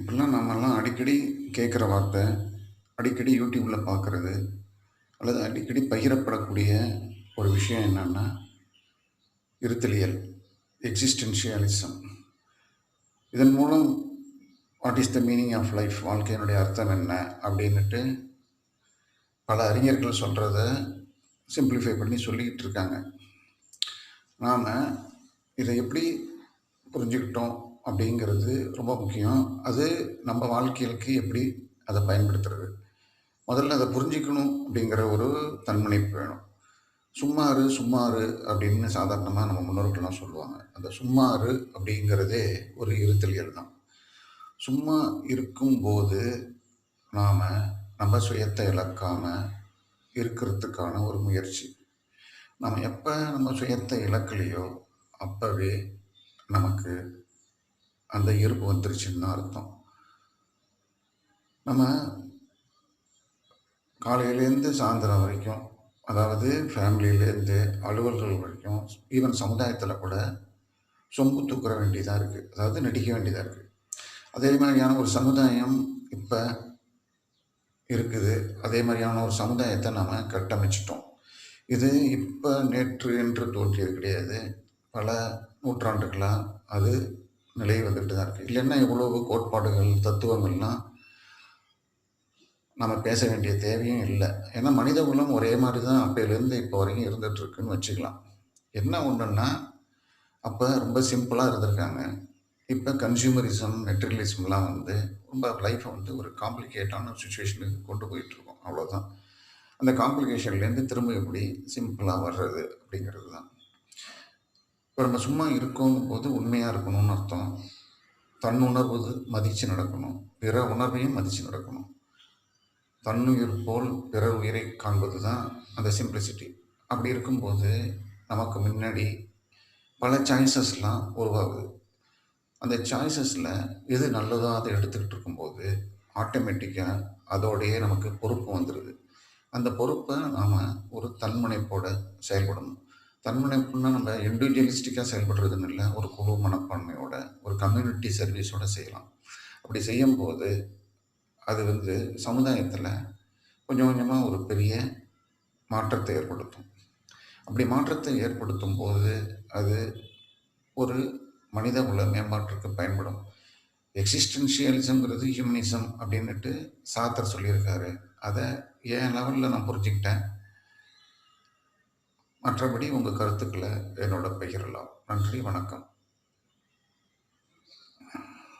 இப்படிலாம் நாமெல்லாம் அடிக்கடி கேட்குற வார்த்தை அடிக்கடி யூடியூப்பில் பார்க்குறது அல்லது அடிக்கடி பகிரப்படக்கூடிய ஒரு விஷயம் என்னென்னா இருத்தலியல் எக்ஸிஸ்டென்ஷியலிசம் இதன் மூலம் what is the meaning of life வாழ்க்கையினுடைய அர்த்தம் என்ன? அப்படின்னுட்டு பல அறிஞர்கள் சொல்கிறத சிம்பிளிஃபை பண்ணி சொல்லிக்கிட்டு இருக்காங்க. நாம் இதை எப்படி புரிஞ்சுக்கிட்டோம்? அப்படிங்கிறது ரொம்ப முக்கியம். அது நம்ம வாழ்க்கைகளுக்கு எப்படி அதை பயன்படுத்துறது? முதல்ல அதை புரிஞ்சிக்கணும் அப்படிங்கிற ஒரு தன்முனைப்பு வேணும். சும்மாரு சும்மாரு அப்படின்னு சாதாரணமாக நம்ம முன்னோர்கள்லாம் சொல்லுவாங்க. அந்த சும்மாரு அப்படிங்கிறதே ஒரு இருத்தலியல் தான் சும்மா இருக்கும்போது நாம் நம்ம சுயத்தை இழக்காமல் இருக்கிறதுக்கான ஒரு முயற்சி. நம்ம எப்போ நம்ம சுயத்தை இழக்கலையோ அப்போவே நமக்கு அந்த இருப்பு வந்துருச்சுன்னு தான் அர்த்தம். நம்ம காலையிலேருந்து சாயந்தரம் வரைக்கும் அதாவது ஃபேமிலியிலேருந்து அலுவல்கள் வரைக்கும் ஈவன் சமுதாயத்தில் கூட சொம்பு தூக்குற வேண்டியதாக இருக்குது அதாவது நடிக்க வேண்டியதாக இருக்குது அதே மாதிரியான ஒரு சமுதாயம் இப்போ இருக்குது. அதே மாதிரியான ஒரு சமுதாயத்தை நாம் கட்டமைச்சிட்டோம். இது இப்போ நேற்று என்று தோன்றியது கிடையாது. பல நூற்றாண்டுகளாக அது நிலை வந்துட்டு தான் இருக்குது இல்லைன்னா இவ்வளவு கோட்பாடுகள் தத்துவங்கள்லாம் நம்ம பேச வேண்டிய தேவையும் இல்லை. ஏன்னா மனித குலம் ஒரே மாதிரி தான் அப்போலேருந்து இப்போ வரைக்கும் இருந்துகிட்ருக்குன்னு வச்சுக்கலாம். என்ன ஒன்றுன்னா அப்போ ரொம்ப சிம்பிளாக இருந்திருக்காங்க. இப்போ கன்சியூமரிசம் மெட்டீரியலிசம்லாம் வந்து ரொம்ப லைஃப்பை வந்து ஒரு காம்ப்ளிகேட்டான சுச்சுவேஷனுக்கு கொண்டு போயிட்டுருக்கோம். அவ்வளோதான் அந்த காம்ப்ளிகேஷன்லேருந்து திரும்ப எப்படி சிம்பிளாக வர்றது அப்படிங்கிறது தான். இப்போ நம்ம சும்மா இருக்கோங்கும் போது உண்மையாக இருக்கணும்னு அர்த்தம். தன் உணர்வு மதித்து நடக்கணும். பிற உணர்வையும் மதித்து நடக்கணும். தன்னுயிர் போல் பிற உயிரை காண்பது தான் அந்த சிம்பிளிசிட்டி அப்படி இருக்கும்போது நமக்கு முன்னாடி பல சாய்ஸஸ்லாம் உருவாகுது. அந்த சாய்ஸஸில் எது நல்லதோ அதை எடுத்துக்கிட்டு இருக்கும்போது ஆட்டோமேட்டிக்காக அதோடையே நமக்கு பொறுப்பு வந்துடுது அந்த பொறுப்பை நாம் ஒரு தன்முனைப்போடு செயல்படணும். தன்முனைப்புன்னா நம்ம இண்டிவிஜுவலிஸ்டிக்காக செயல்படுறதுன்னு இல்லை ஒரு குழு மனப்பான்மையோட ஒரு கம்யூனிட்டி சர்வீஸோட செய்யலாம். அப்படி செய்யும்போது அது வந்து சமுதாயத்தில் கொஞ்சம் கொஞ்சமாக ஒரு பெரிய மாற்றத்தை ஏற்படுத்தும். அப்படி மாற்றத்தை ஏற்படுத்தும் போது அது ஒரு மனித உள்ள மேம்பாட்டிற்கு பயன்படும். எக்ஸிஸ்டன்ஷியலிசம்ங்கிறது ஹியூமனிசம் அப்படின்னுட்டு சாத்தர் சொல்லியிருக்காரு. அதை என் லெவலில் நான் புரிஞ்சுக்கிட்டேன்? மற்றபடி உங்கள் கருத்துக்களை என்னோட பகிரலாம். நன்றி வணக்கம்.